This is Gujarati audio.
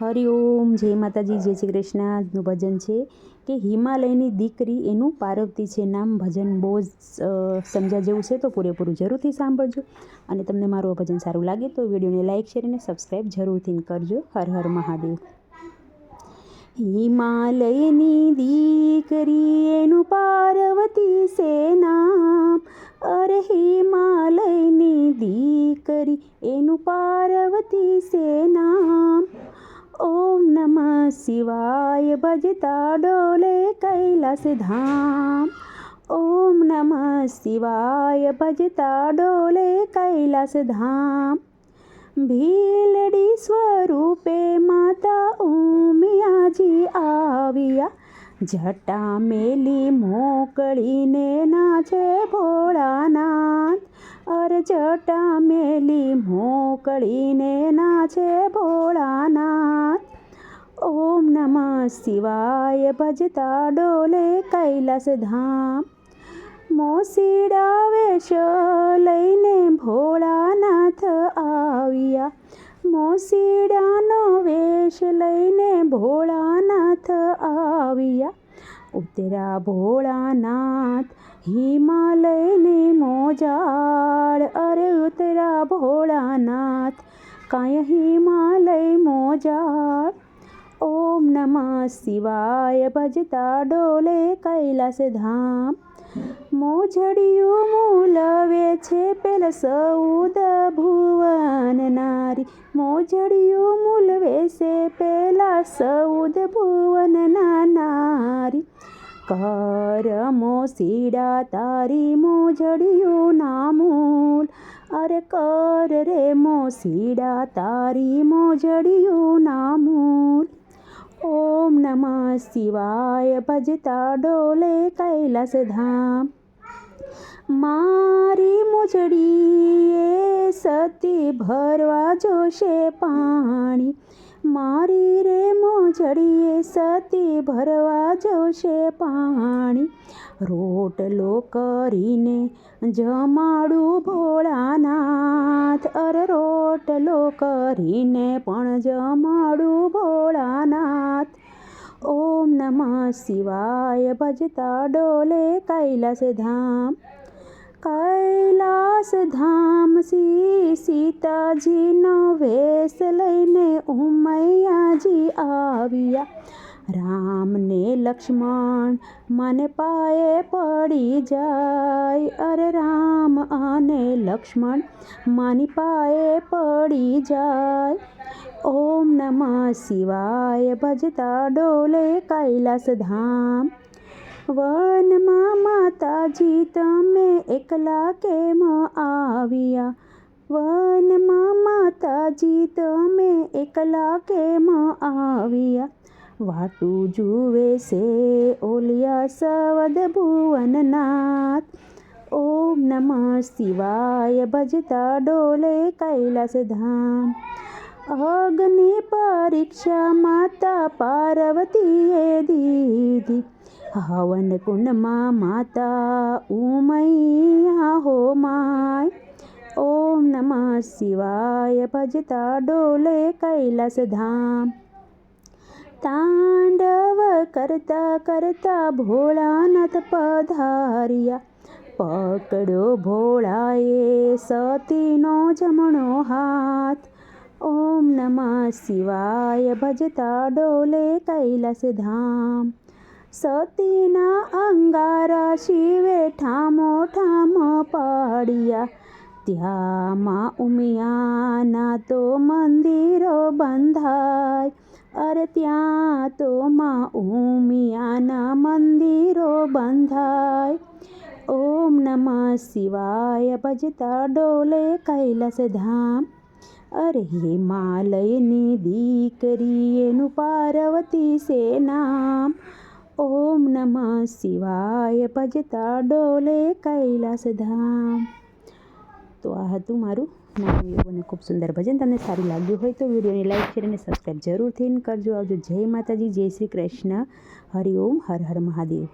હરિઓમ જય માતાજી, જય શ્રી કૃષ્ણનું ભજન છે કે હિમાલયની દીકરી એનું પાર્વતી છે નામ ભજન બહુ જ સમજા જેવું છે તો પૂરેપૂરું જરૂરથી સાંભળજો. અને તમને મારું ભજન સારું લાગે તો વિડીયોને લાઇક શેર અને સબસ્ક્રાઈબ જરૂરથી કરજો. હર હર મહાદેવ. હિમાલયની દીકરી એનું પાર્વતી છે નામ. અરે હિમાલયની દીકરી એનું પાર્વતી છે નામ. નમઃ શિવાય ભજતા ડોલે કૈલાસ ધામ ઓમ નમઃ શિવાય ભજતા ડોલે કૈલાસ ધામ ભીલડી સ્વરૂપે માતા ઉમિયાજી આવ્યા જટા મેલી મોકળીને નાચે ભોળાનાથ અર જટા મેલી મોકળીને નાચે ભોળાનાથ ઓમ નમઃ શિવાય ભજતા ડોલે કૈલાસ ધામ મોસીડા વેશ લઈને ભોળાનાથ આવ્યા. મોસીડાનો વેશ લઈને ભોળાનાથ આવ્યા. ઉતરા ભોળાનાથ હિમાલયને મોજાળ, અરે ઉતરા ભોળાનાથ કાંઈ હિમાલય મોજાળ શિવાય ભજતા ડોલે કૈલાસ ધામ. મોજડિયું મૂલવે છે પેલ સૌદ ભુવન નારી. મોજડિયું મૂલવે છે પેલા સૌદ ભુવન નારી. કરમો સીડા તારી મોજડિયું નામૂલ. અરે કર રે મોસીડા તારી મોજડિયું નામૂલ. ઓમ નમઃ શિવાય. ભજતા ડોલે કૈલાસ ધામ મારી મોજડીએ સતી ભરવા જોશે પાણી. મારી રે મોજડીએ સતી ભરવા જોશે પાણી. રોટલો કરીને જમાડું ભોળાનાથ. અરે રોટલો કરીને પણ જમાડું ભોળાનાથ. ઓમ નમઃ શિવાય ભજતા ડોલે કૈલાસ ધામ કૈલાસ ધામ શ્રી સીતાજીનો વેશ લઈને ઉમૈયાજી આવ્યા. રામને લક્ષ્મણ મને પાયે પડી જાય. અરે રામ અને લક્ષ્મણ માની પાયે પડી જાય. ઓમ નમઃ શિવાય, ભજતા ડોલે કૈલાસ ધામ વનમાં માતાજી, તમે એકલા કેમ આવ્યા? વનમાં માતાજી, તમે એકલા કેમ આવ્યા? વાટું જુએ છે ઓલિયા સવદ ભુવનનાથ. ઓમ નમઃ શિવાય ભજતા ડોલે કૈલાસ ધામ. અગ્નિ પરીક્ષા માતા પાર્વતીએ દીધી. હવન કુંડમાં માતા ઉમૈયા હો માય. ઓમ નમઃ શિવાય ભજતા ડોલે કૈલાસ ધામ. તાંડવ કરતા કરતા ભોળાનાથ પધાર્યા પકડ્યો ભોળાએ સતીનો જમણો હાથ ઓમ નમઃ શિવાય ભજતા ડોલે કૈલાસ ધામ સતીના અંગારા શિવે ઠામો ઠામો પાડ્યા ત્યાં માં ઉમિયાના તો મંદિરો બંધાય અરે ત્યાં તો માં ઉમિયાના મંદિરો બંધાય. ઓમ નમઃ શિવાય ભજતા ડોલે કૈલાસ ધામ. અરે હિમાલયની દીકરી એનું પાર્વતી સે નામ. ઓમ નમઃ શિવાય ભજતા ડોલે કૈલાસ ધામ. તો આ હતું મારું નાનું એવું ખૂબ સુંદર ભજન તમને સારું લાગ્યું હોય તો વિડીયોને લાઇક શેર અને સબસ્ક્રાઈબ જરૂરથી કરજો. આવજો જય માતાજી, જય શ્રી કૃષ્ણ. હરિઓમ હર હર મહાદેવ.